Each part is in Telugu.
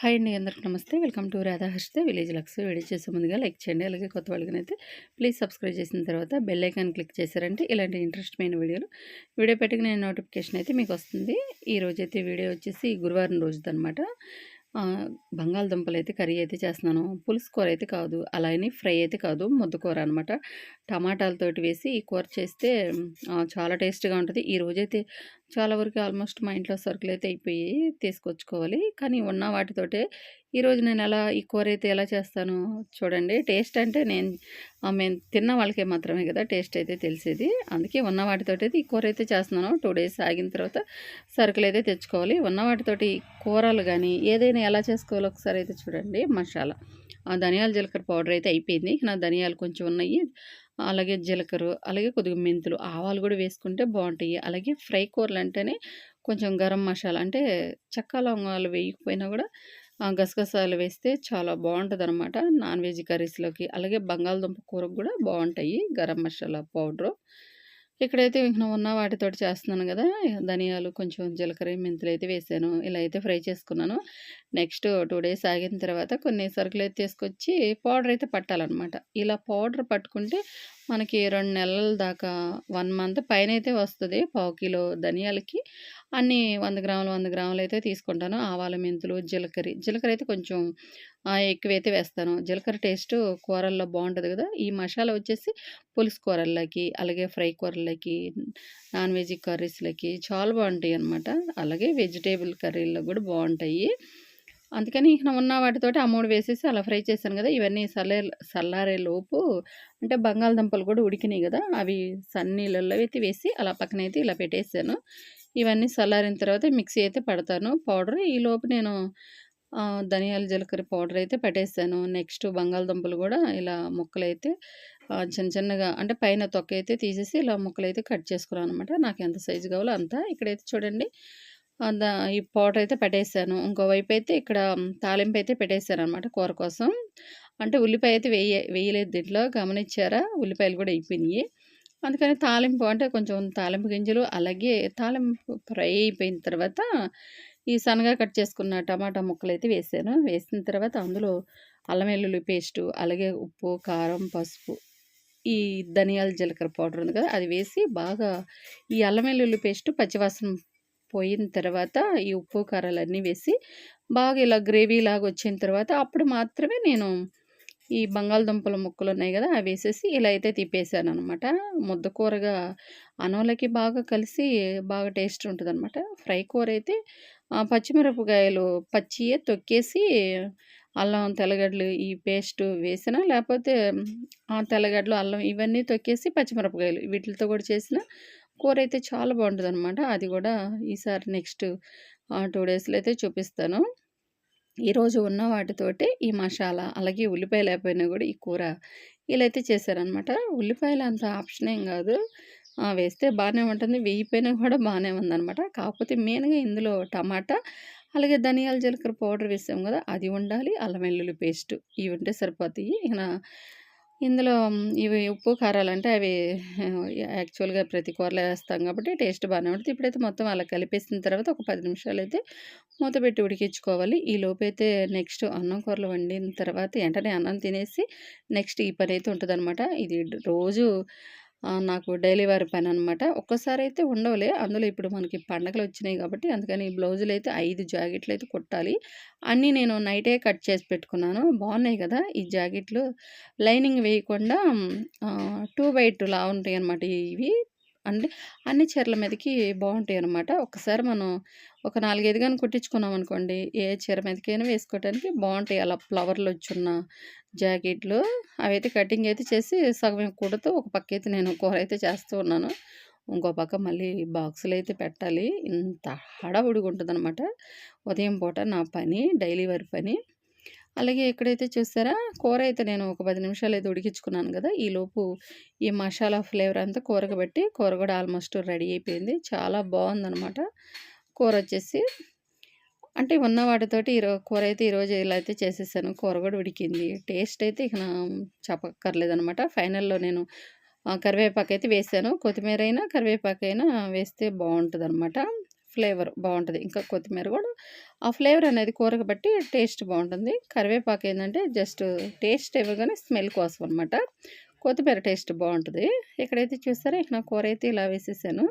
హాయ్ అండి అందరికి నమస్తే. Welcome to Radha Harshita village looks. Video చేసే ముందుగా లైక్ చేయండి. అలాగే కొత్త వాళ్ళకనైతే ప్లీజ్ సబ్స్క్రైబ్ చేసిన తర్వాత బెల్ ఐకాన్ క్లిక్ చేశారంటే ఇలాంటి ఇంట్రెస్ట్మైన వీడియోలు వీడియో పెట్టిన నోటిఫికేషన్ అయితే మీకు వస్తుంది. ఈ రోజైతే అయితే వీడియో వచ్చేసి గురువారం రోజుదనమాట బంగాళదుంపలు అయితే కర్రీ అయితే చేస్తున్నాను. పులుసు కూర అయితే కాదు. అలానే ఫ్రై అయితే కాదు. ముద్దకూర అనమాట టమాటాలతోటి వేసి ఈ కూర చేస్తే చాలా టేస్ట్గా ఉంటుంది. ఈ రోజైతే చాలా వరకు ఆల్మోస్ట్ మా ఇంట్లో సరుకులు అయితే అయిపోయి తీసుకొచ్చుకోవాలి. కానీ ఉన్న వాటితోటే ఈరోజు నేను ఎలా ఈ కూర అయితే ఎలా చేస్తాను చూడండి. టేస్ట్ అంటే నేను మేము తిన్న వాళ్ళకే మాత్రమే కదా టేస్ట్ అయితే తెలిసేది. అందుకే ఉన్న వాటితోటి అయితే ఈ కూర అయితే చేస్తున్నాను. టూ డేస్ ఆగిన తర్వాత సరుకులు అయితే తెచ్చుకోవాలి. ఉన్న వాటితోటి కూరలు కానీ ఏదైనా ఎలా చేసుకోవాలో ఒకసారి అయితే చూడండి. మసాలా. ధనియాల జీలకర్ర పౌడర్ అయితే అయిపోయింది. నా ధనియాలు కొంచెం ఉన్నాయి. అలాగే జీలకర్ర అలాగే కొద్దిగా మెంతులు ఆవాలు కూడా వేసుకుంటే బాగుంటాయి. అలాగే ఫ్రై కూరలు అంటేనే కొంచెం గరం మసాలా అంటే చెక్క లవంగాలు వేయకపోయినా కూడా గసగసాలు వేస్తే చాలా బాగుంటుంది అనమాట నాన్ వెజ్ కర్రీస్లోకి. అలాగే బంగాళదుంప కూరకు కూడా బాగుంటాయి గరం మసాలా పౌడరు. ఇక్కడైతే ఇంకా ఉన్న వాటితోటి చేస్తున్నాను కదా. ధనియాలు కొంచెం జీలకర్ర మెంతులు అయితే వేసాను. ఇలా అయితే ఫ్రై చేసుకున్నాను. నెక్స్ట్ టూ డేస్ ఆగిన తర్వాత కొన్ని సరుకులు అయితే తీసుకొచ్చి పౌడర్ అయితే పట్టాలన్నమాట. ఇలా పౌడర్ పట్టుకుంటే మనకి రెండు నెలల దాకా వన్ మంత్ పైన అయితే వస్తుంది పావు కిలో ధనియాలకి. అన్నీ వంద గ్రాములు వంద గ్రాములు అయితే తీసుకుంటాను. ఆవాల మెంతులు జీలకర్ర. జీలకర్ర అయితే కొంచెం ఎక్కువైతే వేస్తాను. జీలకర్ర టేస్ట్ కూరల్లో బాగుంటుంది కదా. ఈ మసాలా వచ్చేసి పులుసు కూరల్లోకి అలాగే ఫ్రై కూరలకి నాన్ వెజ్ కర్రీస్లకి చాలా బాగుంటాయి అనమాట అలాగే వెజిటేబుల్ కర్రీల్లో కూడా బాగుంటాయి. అందుకని ఇక ఉన్న వాటితోటి ఆ మూడు వేసేసి అలా ఫ్రై చేశాను కదా ఇవన్నీ సల్లే సల్లారే లోపు అంటే బంగాళదుంపలు కూడా ఉడికినాయి కదా అవి సన్నీళ్ళల్లో అయితే వేసి అలా పక్కన అయితే ఇలా పెట్టేసాను. ఇవన్నీ చల్లారిన తర్వాత మిక్సీ అయితే పడతాను. పౌడర్ ఈ లోపు నేను ధనియాల జీలకర్ర పౌడర్ అయితే పెట్టేసాను. నెక్స్ట్ బంగాళదుంపలు కూడా ఇలా ముక్కలు అయితే చిన్న చిన్నగా అంటే పైన తొక్క అయితే తీసేసి ఇలా ముక్కలు అయితే కట్ చేసుకున్నాను అనమాట నాకు ఎంత సైజు కావాలో అంతా. ఇక్కడైతే చూడండి ఈ పౌడర్ అయితే పెట్టేసాను ఇంకోవైపు అయితే ఇక్కడ తాలింపు అయితే పెట్టేశాను అనమాట కూర కోసం. అంటే ఉల్లిపాయ అయితే వేయ వేయలేదు దీంట్లో. గమనించారా? ఉల్లిపాయలు కూడా అయిపోయినాయి. అందుకని తాలింపు అంటే కొంచెం తాలింపు గింజలు అలాగే తాలింపు ఫ్రై అయిపోయిన తర్వాత ఈ సన్నగా కట్ చేసుకున్న టమాటా ముక్కలు అయితే వేసాను. వేసిన తర్వాత అందులో అల్లం వెల్లుల్లి పేస్టు అలాగే ఉప్పు కారం పసుపు ఈ ధనియాల జీలకర్ర పౌడర్ ఉంది కదా అది వేసి బాగా ఈ అల్లం వెల్లుల్లి పేస్ట్ పచ్చివాసన పోయిన తర్వాత ఈ ఉప్పు కారాలన్నీ వేసి బాగా ఇలా గ్రేవీ లాగా వచ్చిన తర్వాత అప్పుడు మాత్రమే నేను ఈ బంగాళదుంపల ముక్కలు ఉన్నాయి కదా అవి వేసేసి ఇలా అయితే తిప్పేసాను అనమాట ముద్ద కూరగా బాగా కలిసి బాగా టేస్ట్ ఉంటుంది అనమాట ఫ్రై కూర అయితే పచ్చిమిరపకాయలు పచ్చియే తొక్కేసి అల్లం తెల్లగడ్డలు ఈ పేస్ట్ వేసిన లేకపోతే తెల్లగడ్డలు అల్లం ఇవన్నీ తొక్కేసి పచ్చిమిరపకాయలు వీటితో కూడా చేసిన కూర అయితే చాలా బాగుంటుంది అనమాట అది కూడా ఈసారి నెక్స్ట్ టూ డేస్లో అయితే చూపిస్తాను. ఈరోజు ఉన్న వాటితోటి ఈ మసాలా అలాగే ఉల్లిపాయ లేకపోయినా కూడా ఈ కూర ఇలా అయితే చేశారనమాట. ఉల్లిపాయలు అంత ఆప్షన్ ఏం కాదు. వేస్తే బాగానే ఉంటుంది వేయిపోయినా కూడా బాగానే ఉందనమాట. కాకపోతే మెయిన్గా ఇందులో టమాటా అలాగే ధనియాల జీలకర్ర పౌడర్ వేసాం కదా అది ఉండాలి. అల్లం వెల్లుల్లి పేస్ట్ ఇవి ఉంటే సరిపోతాయి. ఇక ఇందులో ఇవి ఉప్పు కారాలు అంటే అవి యాక్చువల్‌గా ప్రతి కూరలో వేస్తాం కాబట్టి టేస్ట్ బాగానే ఉంటుంది. ఇప్పుడైతే మొత్తం అలా కలిపేసిన తర్వాత ఒక పది నిమిషాలు అయితే మూత పెట్టి ఉడికించుకోవాలి. ఈ లోపైతే నెక్స్ట్ అన్నం కూరలు వండిన తర్వాత వెంటనే అన్నం తినేసి నెక్స్ట్ ఈ పని అయితే ఉంటుందన్నమాట. ఇది రోజు నాకు డైలీ వేర్ పని అనమాట ఒక్కసారి అయితే ఉండవులే. అందులో ఇప్పుడు మనకి పండగలు వచ్చినాయి కాబట్టి అందుకని ఈ బ్లౌజులు అయితే ఐదు జాకెట్లు అయితే కుట్టాలి. అన్నీ నేను నైటే కట్ చేసి పెట్టుకున్నాను. బాగున్నాయి కదా ఈ జాకెట్లు. లైనింగ్ వేయకుండా టూ బై టూ లా ఉంటాయి అనమాట ఇవి. అంటే అన్ని చీరల మీదకి బాగుంటాయి అనమాట ఒకసారి మనం ఒక నాలుగైదు కానీ కుట్టించుకున్నాం అనుకోండి ఏ చీర మీదకైనా వేసుకోవడానికి బాగుంటాయి అలా ఫ్లవర్లు వచ్చున్న జాకెట్లు అవైతే కటింగ్ అయితే చేసి సగం కుడుతూ ఒక పక్క అయితే నేను కూర అయితే చేస్తూ ఉన్నాను. ఇంకో పక్క మళ్ళీ బాక్సులు అయితే పెట్టాలి. ఇంత హడావుడిగా ఉంటుంది అనమాట ఉదయం పూట నా పని డైలీ వారి పని. అలాగే ఎక్కడైతే చూసారా కూర అయితే నేను ఒక పది నిమిషాలు అయితే ఉడికించుకున్నాను కదా ఈలోపు ఈ మసాలా ఫ్లేవర్ అంతా కూరకు పెట్టి కూర కూడా ఆల్మోస్ట్ రెడీ అయిపోయింది. చాలా బాగుందనమాట కూర వచ్చేసి. అంటే ఉన్న వాటితోటి ఈరో కూర అయితే ఈరోజు ఇలా అయితే చేసేసాను. కూర కూడా ఉడికింది. టేస్ట్ అయితే ఇక చెప్పక్కర్లేదనమాట ఫైనల్లో నేను కరివేపాకు అయితే వేసాను. కొత్తిమీర అయినా కరివేపాకు అయినా వేస్తే బాగుంటుంది అనమాట ఫ్లేవర్ బాగుంటుంది. ఇంకా కొత్తిమీర కూడా ఆ ఫ్లేవర్ అనేది కూరకు బట్టి టేస్ట్ బాగుంటుంది. కరివేపాకు ఏంటంటే జస్ట్ టేస్ట్ ఇవ్వగానే స్మెల్ కోసం అనమాట కొత్తిమీర టేస్ట్ బాగుంటుంది. ఇక్కడైతే చూస్తారా ఇక నా కూర అయితే ఇలా వేసేసాను.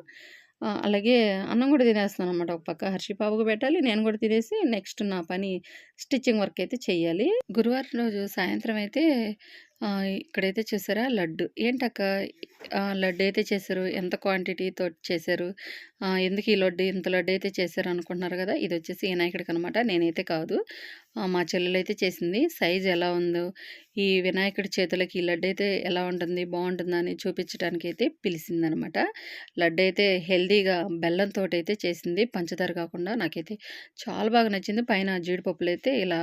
అలాగే అన్నం కూడా తినేస్తాను అనమాట ఒక పక్క హర్షి బాబుకు పెట్టాలి నేను కూడా తినేసి నెక్స్ట్ నా పని స్టిచ్చింగ్ వర్క్ అయితే చేయాలి గురువారం రోజు సాయంత్రం అయితే ఇక్కడైతే చూసారా లడ్డు. ఏంటక్క? లడ్డు అయితే చేశారు. ఎంత క్వాంటిటీతో చేశారు? ఎందుకు ఈ లడ్డు ఇంత లడ్డు అయితే చేశారు అనుకుంటున్నారు కదా? ఇది వచ్చేసి వినాయకుడికి అనమాట నేనైతే కాదు. మా చెల్లెలైతే చేసింది. సైజ్ ఎలా ఉందో ఈ వినాయకుడి చేతులకి ఈ లడ్డు అయితే ఎలా ఉంటుంది బాగుంటుందని చూపించడానికి అయితే పిలిచిందనమాట లడ్డు అయితే హెల్దీగా బెల్లంతో అయితే చేసింది. పంచదార కాకుండా నాకైతే చాలా బాగా నచ్చింది. పైన జీడిపప్పులు అయితే ఇలా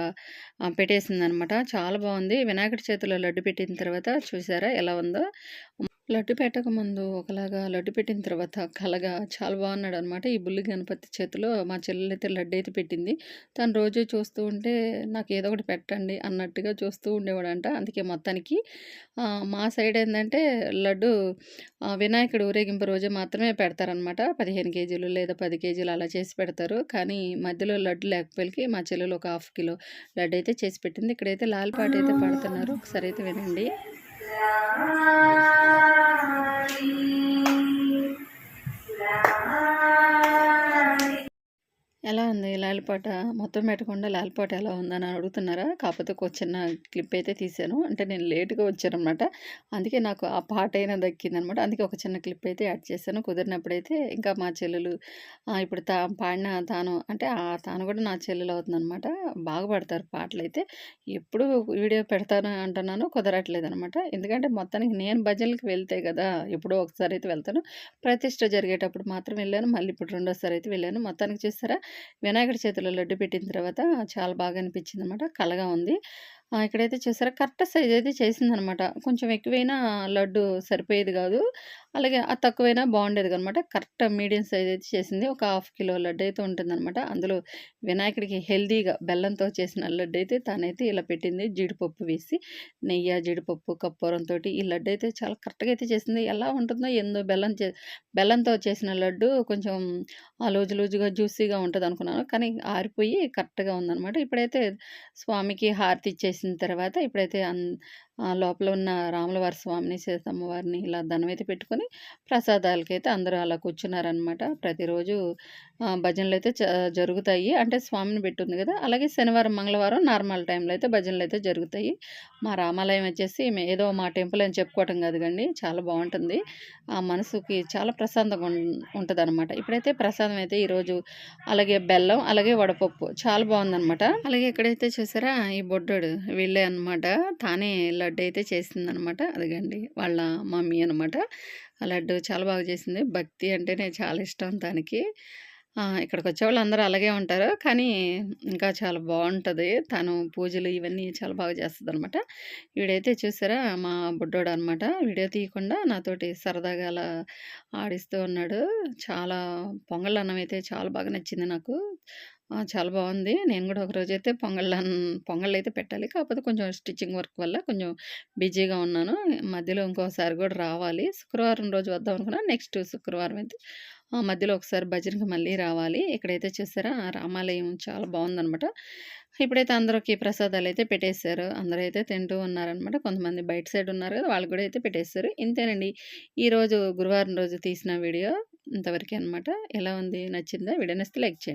పెట్టేసింది అనమాట చాలా బాగుంది. వినాయకుడి చేతిలో లడ్డు పెట్టిన తర్వాత చూసారా ఎలా ఉందో? లడ్డు పెట్టకముందు ఒకలాగా లడ్డు పెట్టిన తర్వాత కలగా చాలా బాగున్నాడు అనమాట ఈ బుల్లి గణపతి చేతిలో మా చెల్లెలైతే లడ్డు అయితే పెట్టింది. తను రోజు చూస్తూ ఉంటే నాకు ఏదో ఒకటి పెట్టండి అన్నట్టుగా చూస్తూ ఉండేవాడంట. అందుకే మొత్తానికి మా సైడ్ ఏంటంటే లడ్డు వినాయకుడు ఊరేగింపు రోజు మాత్రమే పెడతారనమాట పదిహేను కేజీలు లేదా పది కేజీలు అలా చేసి పెడతారు. కానీ మధ్యలో లడ్డు లేకపోయికి మా చెల్లెలు ఒక హాఫ్ కిలో లడ్డు అయితే చేసి పెట్టింది. ఇక్కడైతే లాల్ పాట అయితే పాడుతున్నారు. ఒకసారి అయితే వినండి. Hare ఎలా ఉంది? లాలిపాట మొత్తం పెట్టకుండా లాలిపాట ఎలా ఉందని అడుగుతున్నారా? కాకపోతే ఒక చిన్న క్లిప్ అయితే తీశాను. అంటే నేను లేట్గా వచ్చానమాట అందుకే నాకు ఆ పాట అయినా దక్కిందనమాట అందుకే ఒక చిన్న క్లిప్ అయితే యాడ్ చేశాను. కుదిరినప్పుడైతే ఇంకా మా చెల్లెలు ఇప్పుడు తా పాడిన తాను అంటే ఆ తాను కూడా నా చెల్లెలు అవుతుందనమాట బాగా పడతారు పాటలు అయితే. ఎప్పుడు వీడియో పెడతాను అంటున్నాను కుదరట్లేదు అనమాట ఎందుకంటే మొత్తానికి నేను భజనలకు వెళ్తే కదా ఎప్పుడో ఒకసారి అయితే వెళ్తాను. ప్రతిష్ట జరిగేటప్పుడు మాత్రం వెళ్ళాను. మళ్ళీ ఇప్పుడు రెండోసారి అయితే వెళ్ళాను. మొత్తానికి చూస్తారా? వినాయకుడి చేతిలో లడ్డు పెట్టిన తర్వాత చాలా బాగా అనిపించింది అనమాట కలగా ఉంది. ఇక్కడైతే చూసారా? కరెక్ట్ సైజ్ అయితే చేసిందనమాట. కొంచెం ఎక్కువైనా లడ్డు సరిపోయేది కాదు. అలాగే అది తక్కువైనా బాగుండేది అనమాట కరెక్ట్ మీడియం సైజ్ అయితే చేసింది. ఒక హాఫ్ కిలో లడ్డు అయితే ఉంటుందన్నమాట అందులో వినాయకుడికి హెల్దీగా బెల్లంతో చేసిన లడ్డు అయితే తనైతే ఇలా పెట్టింది. జీడిపప్పు వేసి నెయ్యి జీడిపప్పు కప్పూరంతో ఈ లడ్డు అయితే చాలా కరెక్ట్గా అయితే చేసింది. ఎలా ఉంటుందో ఎందో బెల్లం చే బెల్లంతో చేసిన లడ్డు కొంచెం ఆ లూజు లూజుగా జ్యూసీగా ఉంటుంది అనుకున్నాను కానీ ఆరిపోయి కరెక్ట్గా ఉందన్నమాట ఇప్పుడైతే స్వామికి హారతి ఇచ్చేసిన తర్వాత ఇప్పుడైతే అన్ లోపల ఉన్న రాములవారి స్వామిని సీతమ్మవారిని ఇలా దనమైతే పెట్టుకొని ప్రసాదాలకైతే అందరూ అలా కూర్చున్నారనమాట ప్రతిరోజు భజనలు అయితే జ- జరుగుతాయి. అంటే స్వామిని పెట్టుంది కదా అలాగే శనివారం మంగళవారం నార్మల్ టైంలో అయితే భజనలు అయితే జరుగుతాయి. మా రామాలయం వచ్చేసి ఏదో మా టెంపుల్ అని చెప్పుకోవటం కాదు కండి చాలా బాగుంటుంది. ఆ మనసుకి చాలా ప్రశాంతంగా ఉంటుంది అనమాట ఇప్పుడైతే ప్రసాదం అయితే ఈరోజు అలాగే బెల్లం అలాగే వడపప్పు చాలా బాగుందనమాట అలాగే ఇక్కడైతే చూసారా ఈ బొడ్డోడు వీళ్ళే అనమాట తానే లడ్డు అయితే చేసిందనమాట. అదిగండి వాళ్ళ మమ్మీ అనమాట. ఆ లడ్డు చాలా బాగా చేసింది. భక్తి అంటేనే చాలా ఇష్టం తనకి. ఇక్కడికి వచ్చేవాళ్ళు అందరూ అలాగే ఉంటారు కానీ ఇంకా చాలా బాగుంటుంది తను పూజలు ఇవన్నీ చాలా బాగా చేస్తుంది అనమాట వీడైతే చూసారా మా బుడ్డోడు అనమాట వీడియో తీయకుండా నాతోటి సరదాగా అలా ఆడిస్తూ ఉన్నాడు చాలా పొంగల్ అన్నం అయితే చాలా బాగా నచ్చింది నాకు చాలా బాగుంది నేను గూడా ఒకరోజైతే పొంగళ్ళు అయితే పెట్టాలి. కాకపోతే కొంచెం స్టిచ్చింగ్ వర్క్ వల్ల కొంచెం బిజీగా ఉన్నాను. మధ్యలో ఇంకోసారి కూడా రావాలి. శుక్రవారం రోజు వద్దాం అనుకున్నా. నెక్స్ట్ శుక్రవారం అయితే మధ్యలో ఒకసారి భజనకి మళ్ళీ రావాలి. ఇక్కడైతే చూసారా రామాలయం చాలా బాగుందనమాట ఇప్పుడైతే అందరికి ప్రసాదాలు అయితే పెట్టేశారు. అందరూ అయితే తింటూ ఉన్నారనమాట. కొంతమంది బయట సైడ్ ఉన్నారు కదా వాళ్ళు కూడా అయితే పెట్టేశారు. ఇంతేనండి. ఈరోజు గురువారం రోజు తీసిన వీడియో ఇంతవరకే అనమాట. ఎలా ఉంది? నచ్చిందా? వీడియో నచ్చితే లైక్ చేయండి.